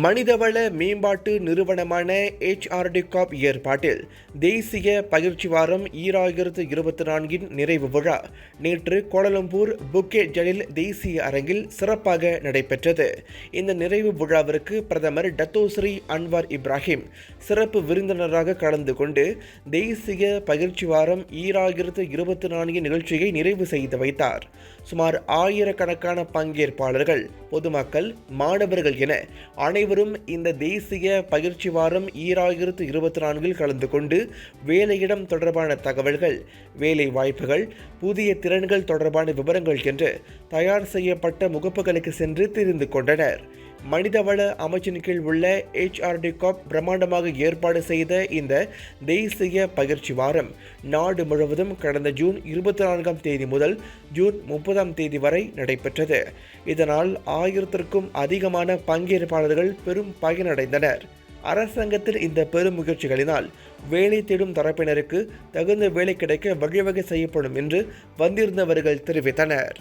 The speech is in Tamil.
மனிதவள மேம்பாட்டு நிறுவனமான ஹெச்ஆர்டி காப் ஏற்பாட்டில் தேசிய பயிற்சி வாரம் ஈராயிரத்து இருபத்தி நான்கின் நிறைவு விழா நேற்று கோலலம்பூர் புக்கே ஜலில் தேசிய அரங்கில் சிறப்பாக நடைபெற்றது. இந்த நிறைவு விழாவிற்கு பிரதமர் டத்தோஸ்ரீ அன்வார் இப்ராஹிம் சிறப்பு விருந்தினராக கலந்து கொண்டு தேசிய பயிற்சி வாரம் ஈராயிரத்து இருபத்தி நான்கின் நிகழ்ச்சியை நிறைவு செய்து வைத்தார். சுமார் ஆயிரக்கணக்கான பங்கேற்பாளர்கள் பொதுமக்கள் மாணவர்கள் என அனைவரும் இந்த தேசிய பயிற்சி வாரம் ஈராயிரத்து இருபத்தி நான்கில் கலந்து கொண்டு வேலையிடம் தொடர்பான தகவல்கள் வேலை வாய்ப்புகள் புதிய திறன்கள் தொடர்பான விவரங்கள் என்று தயார் செய்யப்பட்ட முகப்புகளுக்கு சென்று தெரிந்து கொண்டனர். மனிதவள அமைச்சின் கீழ் உள்ள ஹெச்ஆர்டி காப் பிரம்மாண்டமாக ஏற்பாடு செய்த இந்த தேசிய பயிற்சி வாரம் நாடு முழுவதும் கடந்த ஜூன் இருபத்தி நான்காம் தேதி முதல் ஜூன் முப்பதாம் தேதி வரை நடைபெற்றது. இதனால் ஆயிரத்திற்கும் அதிகமான பங்கேற்பாளர்கள் பெரும் பயனடைந்தனர். அரசாங்கத்தில் இந்த பெரும் முயற்சிகளினால் வேலை தேடும் தரப்பினருக்கு தகுந்த வேலை கிடைக்க வழிவகை செய்யப்படும் என்று வந்திருந்தவர்கள் தெரிவித்தனர்.